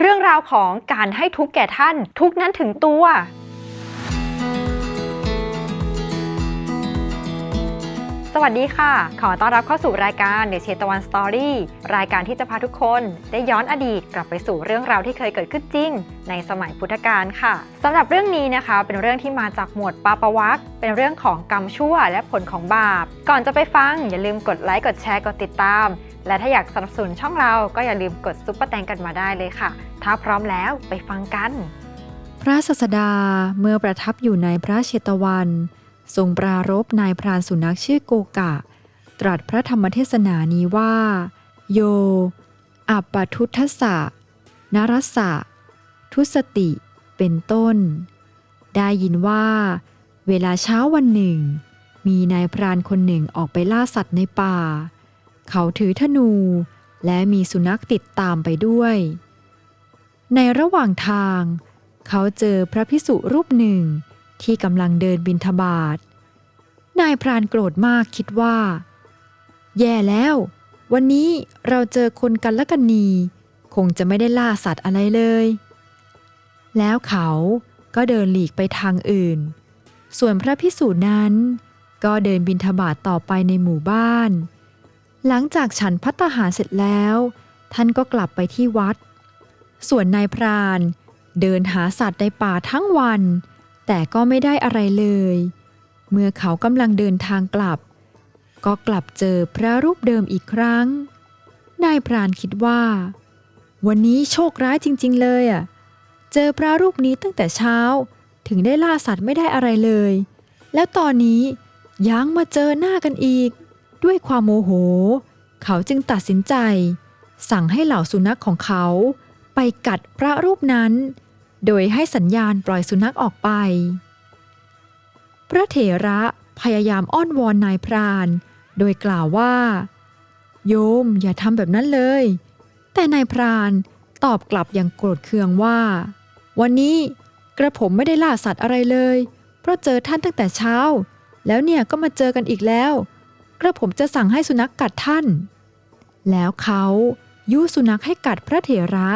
เรื่องราวของการให้ทุกแก่ท่าน ทุกนั้นถึงตัวสวัสดีค่ะ ขอต้อนรับเข้าสู่รายการ The เชตวันสตอรี่รายการที่จะพาทุกคนได้ย้อนอดีตกลับไปสู่เรื่องราวที่เคยเกิดขึ้นจริง ในสมัยพุทธกาลค่ะสำหรับเรื่องนี้นะคะ เป็นเรื่องที่มาจากหมวดปาปวักเป็นเรื่องของกรรมชั่วและผลของบาป ก่อนจะไปฟังอย่าลืมกดไลค์กดแชร์กดติดตาม และถ้าอยากสนับสนุนช่องเราก็อย่าลืมกดซุปเปอร์แตงกันมาได้เลยค่ะ ถ้าพร้อมแล้วไปฟังกัน พระศาสดาเมื่อประทับอยู่ในพระเชตวัน ทรงปรารบนายพรานสุนัขชื่อโกกะ ตรัสพระธรรมเทศนานี้ว่า โย อัปปทุทธะนรสะ ทุสติ เป็นต้น ได้ยินว่า เวลาเช้าวันหนึ่ง มีนายพรานคนหนึ่งออกไปล่าสัตว์ในป่า เขาถือธนู และมีสุนัขติดตามไปด้วย ในระหว่างทาง เขาเจอพระพิสุรูปหนึ่งที่กำลังเดินบินทบาทนายพรานโกรธมากคิดว่า แย่แล้ว วันนี้เราเจอคนกันละกันนีคงจะไม่ได้ล่าสัตว์อะไรเลย แล้วเขาก็เดินหลีกไปทางอื่น ส่วนพระพิสุนั้น ก็เดินบินทบาทต่อไปในหมู่บ้าน หลังจากฉันพัตตาหารเสร็จแล้ว ท่านก็กลับไปที่วัด ส่วนนายพรานเดินหาสัตว์ในป่าทั้งวัน แต่ก็ไม่ได้อะไรเลย เมื่อเขากำลังเดินทางกลับ ก็กลับเจอพระรูปเดิมอีกครั้ง นายพรานคิดว่า วันนี้โชคร้ายจริง ๆ เลยอะ เจอพระรูปนี้ตั้งแต่เช้า ถึงได้ล่าสัตว์ไม่ได้อะไรเลย แล้วตอนนี้ยังมาเจอหน้ากันอีก ด้วยความโมโห เขาจึงตัดสินใจ สั่งให้เหล่าสุนัขของเขา ไปกัดพระรูปนั้น โดยให้สัญญาณปล่อยสุนัขออกไป พระเถระพยายามอ้อนวอนนายพราน โดยกล่าวว่า โยมอย่าทำแบบนั้นเลย แต่นายพรานตอบกลับอย่างโกรธเคืองว่า วันนี้กระผมไม่ได้ล่าสัตว์อะไรเลย เพราะเจอท่านตั้งแต่เช้า แล้วเนี่ยก็มาเจอกันอีกแล้ว กระผมจะสั่งให้สุนัขกกัดท่าน แล้วเขายุสุนัขให้กัดพระเถระ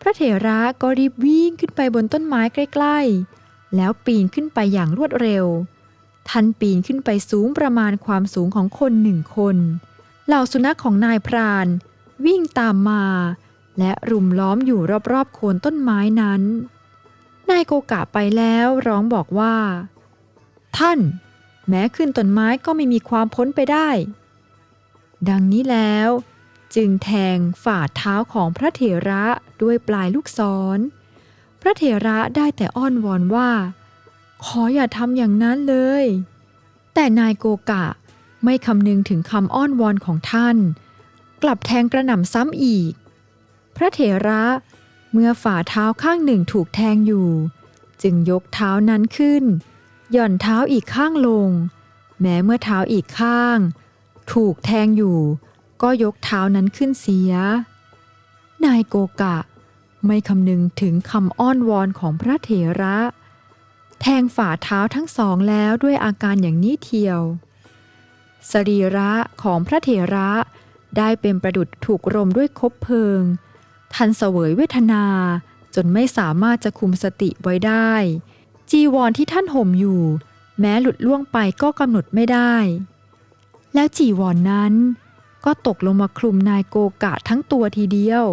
พระเถระก็รีบวิ่งขึ้นไปบนต้นไม้ใกล้ๆ แล้วปีนขึ้นไปอย่างรวดเร็ว ท่านปีนขึ้นไปสูงประมาณความสูงของคนหนึ่งคน เหล่าสุนัขของนายพราน วิ่งตามมา และรุมล้อมอยู่รอบๆโคนต้นไม้นั้น นายโกกะไปแล้วร้องบอกว่า ท่าน แม้ขึ้นต้นไม้ก็ไม่มีความพ้นไปได้ ดังนี้แล้ว จึงแทงฝ่าเท้าของพระเถระด้วยปลายลูกศร พระเถระได้แต่อ้อนวอนว่า ขออย่าทำอย่างนั้นเลย แต่นายโกกะไม่คำนึงถึงคำอ้อนวอนของท่าน กลับแทงกระหน่ำซ้ำอีก พระเถระเมื่อฝ่าเท้าข้างหนึ่งถูกแทงอยู่ จึงยกเท้านั้นขึ้น หย่อนเท้าอีกข้างลง แม้เมื่อเท้าอีกข้าง ถูกแทงอยู่ ก็ยกเท้านั้นขึ้นเสีย นายโกกะ ไม่คำนึงถึงคำอ้อนวอนของพระเถระ แทงฝ่าเท้าทั้งสองแล้วด้วยอาการอย่างนี้เทียว สรีระของพระเถระได้เป็นประดุดถูกรมด้วยคบเพลิง ทันเสวยเวทนาจนไม่สามารถจะคุมสติไว้ได้ จีวรที่ท่านห่มอยู่ แม้หลุดล่วงไปก็กำหนดไม่ได้ แล้วจีวรนนั้นก็ตกลงมาคลุมนายโกกะทั้งตัวทีเดียว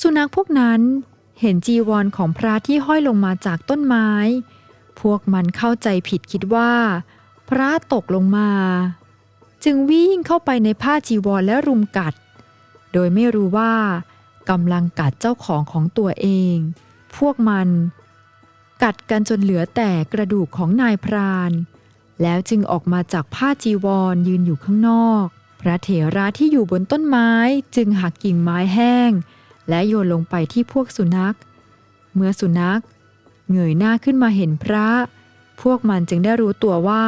สุนัขพวกนั้นเห็นจีวรของพระที่ห้อยลงมาจากต้นไม้ พวกมันเข้าใจผิดคิดว่า พระตกลงมา จึงวิ่งเข้าไปในผ้าจีวรและรุมกัด โดยไม่รู้ว่ากำลังกัดเจ้าของของตัวเอง พวกมัน กัดกันจนเหลือแต่กระดูกของนายพราน แล้วจึงออกมาจากผ้าจีวรยืนอยู่ข้างนอก พระเถระที่อยู่บนต้นไม้จึงหักกิ่งไม้แห้ง และโยนลงไปที่พวกสุนัข เมื่อสุนัขเงยหน้าขึ้นมาเห็นพระ พวกมันจึงได้รู้ตัวว่า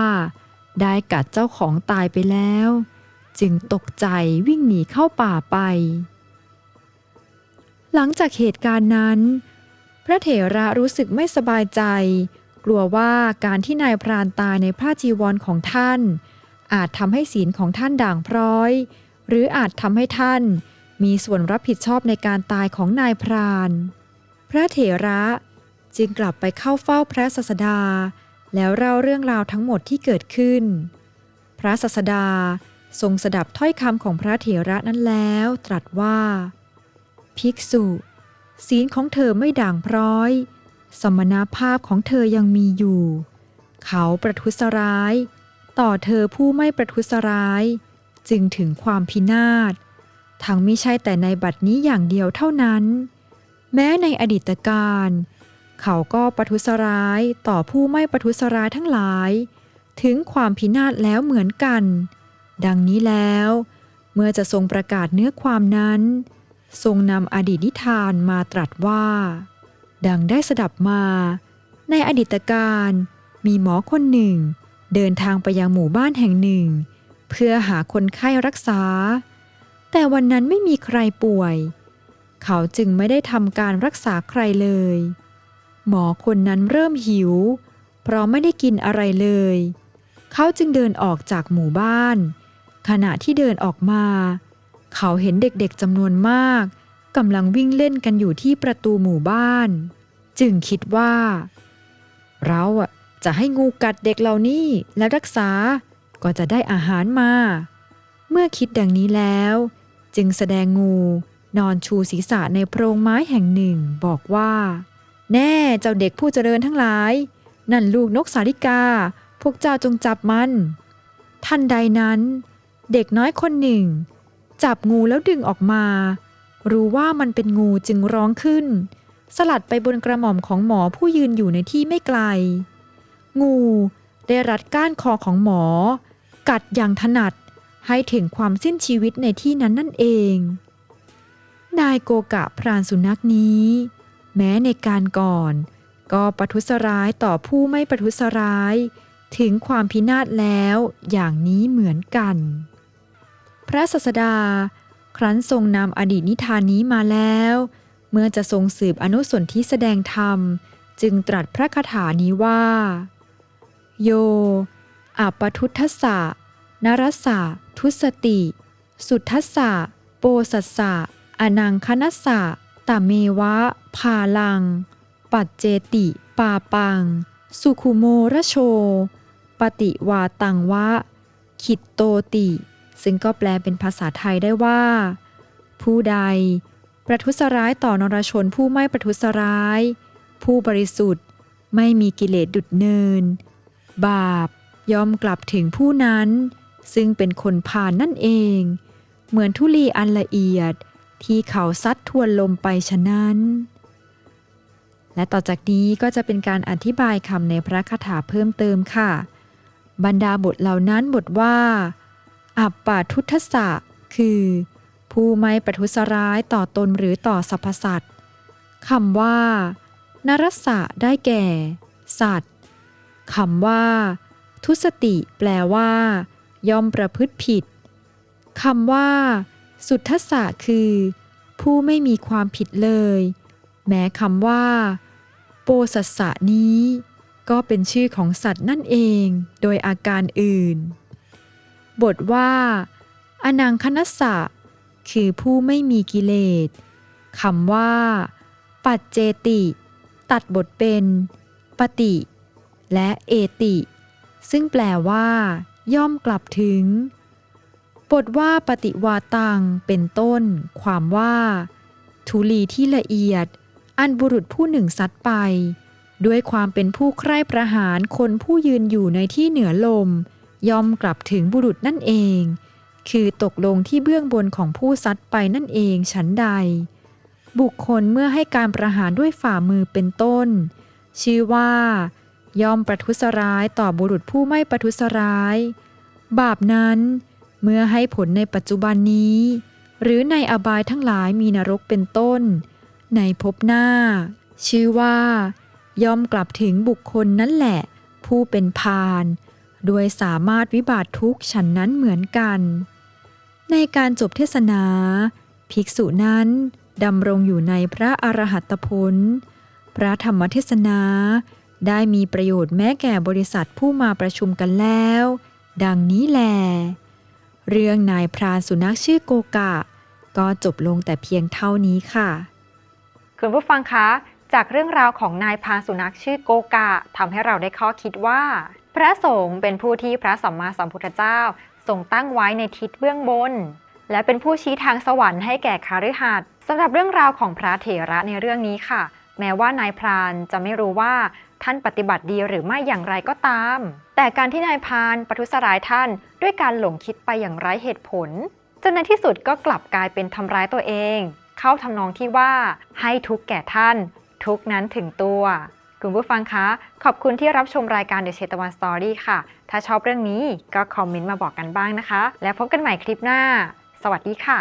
ได้กัดเจ้าของตายไปแล้ว จึงตกใจวิ่งหนีเข้าป่าไป หลังจากเหตุการณ์นั้น พระเถระรู้สึกไม่สบายใจ กลัวว่าการที่นายพรานตายในผ้าจีวรของท่าน อาจทำให้ศีลของท่านด่างพร้อย หรืออาจทำให้ท่านมีส่วนรับผิดชอบในการตายของนายพราน พระเถระจึงกลับไปเข้าเฝ้าพระศาสดา แล้วเล่าเรื่องราวทั้งหมดที่เกิดขึ้น พระศาสดาทรงสดับถ้อยคำของพระเถระนั้นแล้ว ตรัสว่า ภิกษุ ศีลของเธอไม่ด่างพร้อย สมณภาพของเธอยังมีอยู่ เขาประทุษร้าย ต่อเธอผู้ไม่ประทุษร้าย จึงถึงความพินาศ ทั้งไม่ใช่แต่ในบัดนี้อย่างเดียวเท่านั้น แม้ในอดีตการ เขาก็ประทุษร้ายต่อผู้ไม่ประทุษร้ายทั้งหลาย ถึงความพินาศแล้วเหมือนกัน ดังนี้แล้ว เมื่อจะทรงประกาศเนื้อความนั้น ทรงนำอดีตนิทานมาตรัสว่า ดังได้สดับมา ในอดีตการมีหมอคนหนึ่ง เดินทางไปยังหมู่บ้านแห่งหนึ่ง เพื่อหาคนไข้รักษา แต่วันนั้นไม่มีใครป่วย เขาจึงไม่ได้ทำการรักษาใครเลย หมอคนนั้นเริ่มหิว เพราะไม่ได้กินอะไรเลย เขาจึงเดินออกจากหมู่บ้าน ขณะที่เดินออกมาเเขาเห็นเด็กๆจำนวนมากกำลังวิ่งเล่นกันอยู่ที่ประตูหมู่บ้าน จึงคิดว่า เราอะจะให้งูกัดเด็กเหล่านี้และรักษาก็จะได้อาหารมา เมื่อคิดดังนี้แล้ว จึงแสดงงูนอนชูศีรษะในโพรงไม้แห่งหนึ่งบอกว่า แน่เจ้าเด็กผู้เจริญทั้งหลาย นั่นลูกนกสาลิกา พวกเจ้าจงจับมันทันใดนั้น เด็กน้อยคนหนึ่ง จับงูแล้วดึงออกมา รู้ว่ามันเป็นงูจึงร้องขึ้น สลัดไปบนกระหม่อมของหมอผู้ยืนอยู่ในที่ไม่ไกล งูได้รัดก้านคอของหมอ กัดอย่างถนัดให้ถึงความสิ้นชีวิตในที่นั้นนั่นเอง นายโกกะพรานสุนัขนี้ แม้ในการก่อนก็ประทุษร้ายต่อผู้ไม่ประทุษร้าย ถึงความพินาศแล้วอย่างนี้เหมือนกัน ระศาสดา ครั้นทรงนำอดีตนิทานนี้มาแล้ว เมื่อจะทรงสืบอนุสนที่แสดงธรรม จึงตรัสพระคาถานี้ว่า โย อัปทุทัสสะนรสสะทุสติ สุทัสสะโปสัสสะอนังคนัสสะตะเมวะ พาลัง ปัจเจติ ปาปัง สุขุโมระโช ปฏิวาตังวะ ขิตโตติ ซึ่งก็แปลเป็นภาษาไทยได้ว่า ผู้ใด ประทุษร้ายต่อนรชนผู้ไม่ประทุษร้าย ผู้บริสุทธิ์ไม่มีกิเลสดุดเนิน บาปย่อมกลับถึงผู้นั้น ซึ่งเป็นคนผ่านนั่นเอง เหมือนทุลีอันละเอียดที่เขาซัดทวนลมไปฉะนั้น และต่อจากนี้ก็จะเป็นการอธิบายคำในพระคาถาเพิ่มเติมค่ะ บรรดาบทเหล่านั้นบทว่า อัปปาทุทสะ คือ ผู้ไม่ประทุษร้ายต่อตนหรือต่อสรรพสัตว์คำว่านรสะได้แก่ สัตว์คำว่า ทุสติ แปลว่า ย่อมประพฤติผิดคำว่า สุทธสะคือ ผู้ไม่มีความผิดเลย แม้คำว่า โปสัสสะนี้ ก็เป็นชื่อของสัตว์นั่นเอง โดยอาการอื่น บทว่า อนังคนัสสะ คือผู้ไม่มีกิเลสคำว่า ปัจเจติ ตัดบทเป็น ปฏิ และเอติ ซึ่งแปลว่า ย่อมกลับถึง บทว่าปฏิวาตังเป็นต้น ความว่าทุลีที่ละเอียด อันบุรุษผู้หนึ่งซัดไป ด้วยความเป็นผู้ใคร่ประหารคนผู้ยืนอยู่ในที่เหนือลม ย่อมกลับถึงบุรุษนั่นเอง คือตกลงที่เบื้องบนของผู้ซัดไปนั่นเองฉันใด บุคคลเมื่อให้การประหารด้วยฝ่ามือเป็นต้น ชื่อว่า ย่อมประทุษร้ายต่อบุรุษผู้ไม่ประทุษร้าย บาปนั้น เมื่อให้ผลในปัจจุบันนี้ หรือในอบายทั้งหลายมีนรกเป็นต้น ในภพหน้า ชื่อว่า ย่อมกลับถึงบุคคลนั่นแหละ ผู้เป็นพาน โดยสามารถวิบาตทุกข์ฉันนั้นเหมือนกัน ในการจบเทศนา ภิกษุนั้นดำรงอยู่ในพระอรหัตผล พระธรรมเทศนา ได้มีประโยชน์แม้แก่บริษัทผู้มาประชุมกันแล้ว ดังนี้แล เรื่องนายพรานสุนัขชื่อโกกะ ก็จบลงแต่เพียงเท่านี้ค่ะ คุณผู้ฟังคะ จากเรื่องราวของนายพรานสุนัขชื่อโกกะทำให้เราได้ข้อคิดว่า พระสงฆ์เป็นผู้ที่พระสัมมาสัมพุทธเจ้าทรงตั้งไว้ในทิศเบื้องบน และเป็นผู้ชี้ทางสวรรค์ให้แก่คาฤหัสสำหรับเรื่องราวของพระเถระในเรื่องนี้ค่ะ แม้ว่านายพรานจะไม่รู้ว่าท่านปฏิบัติดีหรือไม่อย่างไรก็ตาม แต่การที่นายพรานประทุษร้ายท่านด้วยการหลงคิดไปอย่างไร้เหตุผลจนในที่สุดก็กลับกลายเป็นทำร้ายตัวเอง เข้าทำนองที่ว่าให้ทุกแก่ท่าน ทุกนั้นถึงตัว คุณผู้ฟังคะ ขอบคุณที่รับชมรายการ The เชตวันสตอรี่ค่ะ ถ้าชอบเรื่องนี้ก็คอมเมนต์มาบอกกันบ้างนะคะ แล้วพบกันใหม่คลิปหน้า สวัสดีค่ะ